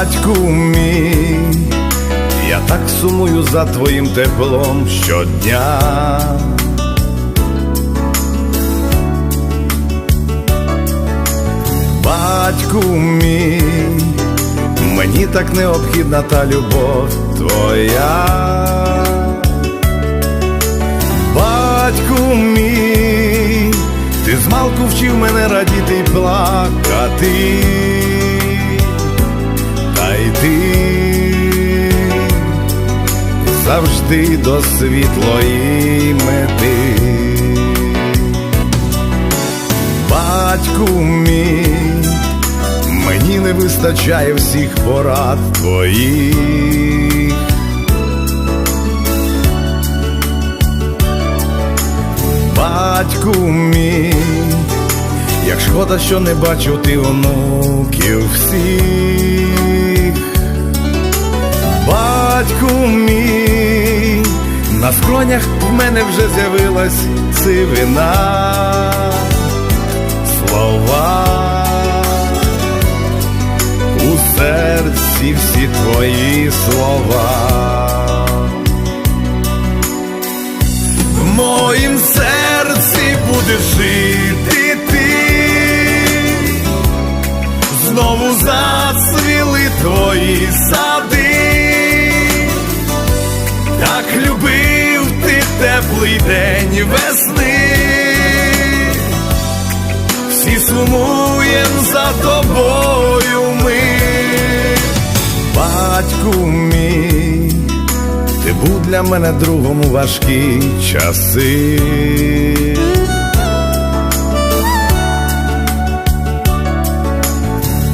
Батьку мій, я так сумую за твоїм теплом щодня. Батьку мій, мені так необхідна та любов твоя. Батьку мій, ти змалку вчив мене радіти й плакати, ти завжди до світлої мети. Батьку мій, мені не вистачає всіх порад твоїх. Батьку мій, як шкода, що не бачу ти онуків всіх. Батьку мій, на скронях в мене вже з'явилась сивина слова, у серці всі твої слова. В моїм серці буде жити ти, знову зацвіли твої сади, теплий день весни всі сумуєм за тобою ми, батьку мій, ти був для мене другом у важкі часи.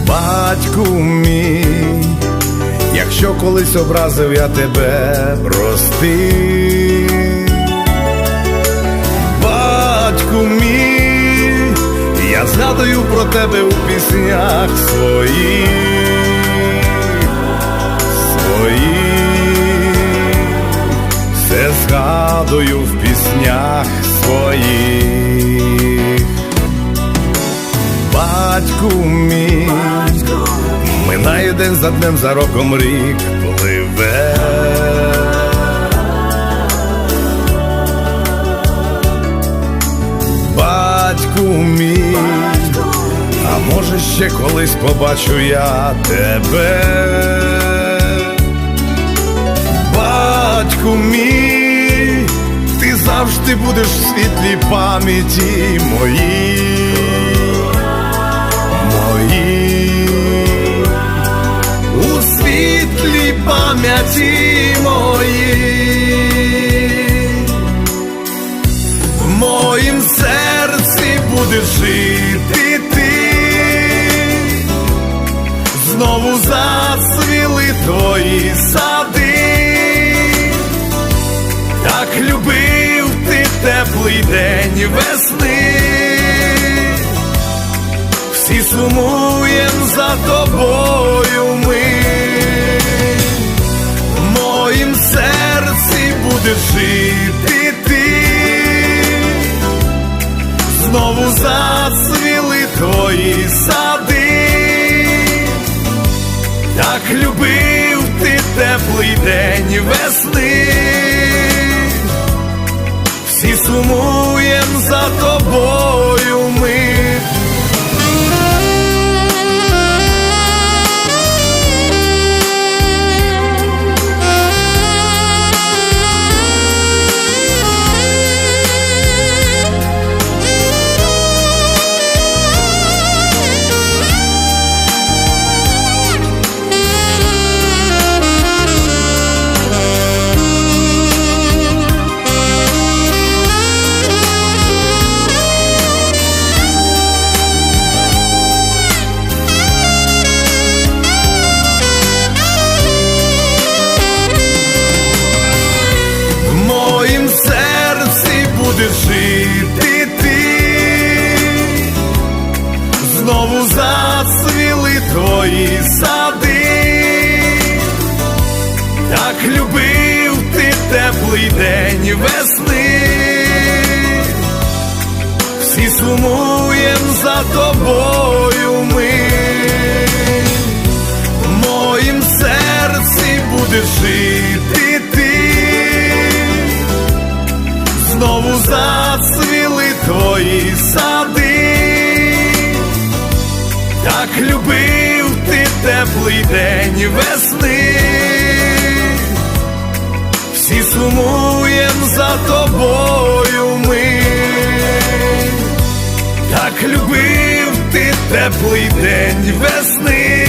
Батьку мій, якщо колись образив я тебе, прости. Згадую про тебе у піснях своїх, своїх, все згадую в піснях своїх. Батьку мій, минає день за днем, за роком рік пливе. Батьку мій, може ще колись побачу я тебе. Батьку мій, ти завжди будеш в світлій пам'яті моїй, моїй, у світлій пам'яті моїй. В моїм серці буде жити знову зацвіли твої сади, так любив ти теплий день весни, всі сумуєм за тобою ми, день весни, всі сумуєм за тобою ми. В моїм будеш жити ти, знову зацвіли твої сади, так любив ти теплий день весни, всі сумуєм за тобою ми, так любив ти теплий день весни,